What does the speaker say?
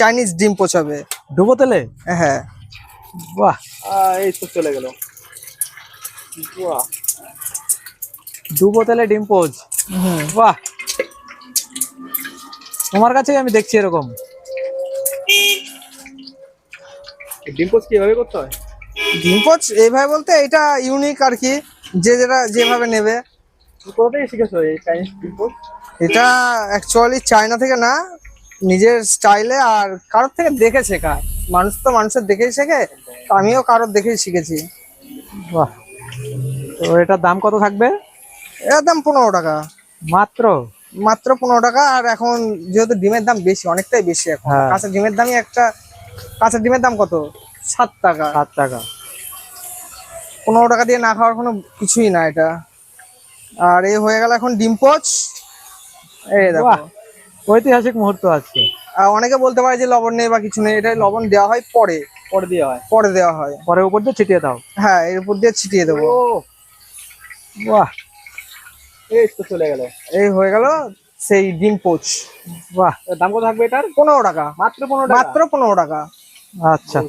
Chinese ডিম পোচাবে ডুবো তেলে? হ্যাঁ। বাহ। এই তো চলে গেল। বাহ। ডুবো তেলে ডিম পোজ। বাহ। তোমার কাছেই আমি দেখছি এরকম। ডিম পোস্ট কীভাবে করতে হয়? ডিম পোচ এইভাবে বলতে এটা ইউনিক আর কি যে যেটা যেভাবে নেবে। কোথা থেকে শিখেছো এই চাইনিজ ডিম এটা অ্যাকচুয়ালি চায়না থেকে না নিজের স্টাইলে আর কারোর থেকে দেখে শেখা মানুষ তো মানুষের দেখেই শেখে আমিও কারোর দেখেই শিখেছি। বাহ। তো এটার দাম কত থাকবে? এর দাম পনেরো টাকা। মাত্র? মাত্র পনেরো টাকা আর এখন যেহেতু ডিমের দাম বেশি অনেকটাই বেশি এখন। হ্যাঁ। কাঁচা ডিমের দামই একটা কাঁচা ডিমের দাম কত? সাত টাকা। সাত টাকা। পনেরো টাকা দিয়ে না খাওয়ার কোনো কিছুই না এটা। আর এ হয়ে গেল এখন ডিম পোচ। এই দেখো। ঐতিহাসিক মুহূর্ত আজকে অনেকে বলতে পারে যে লবণ নেই বা কিছু নেই এটা লবণ দেওয়া হয় পরে পরে দেওয়া হয়। পরে দেওয়া হয়। পরে উপর দিয়ে ছিটিয়ে দাও। হ্যাঁ এর উপর দিয়ে ছিটিয়ে দেবো। বাহ। এই তো চলে গেল। এই হয়ে গেল সেই ডিম পোচ। বাহ দাম কত থাকবে এটার? পনেরো টাকা। মাত্র পনেরো মাত্র পনেরো টাকা। আচ্ছা।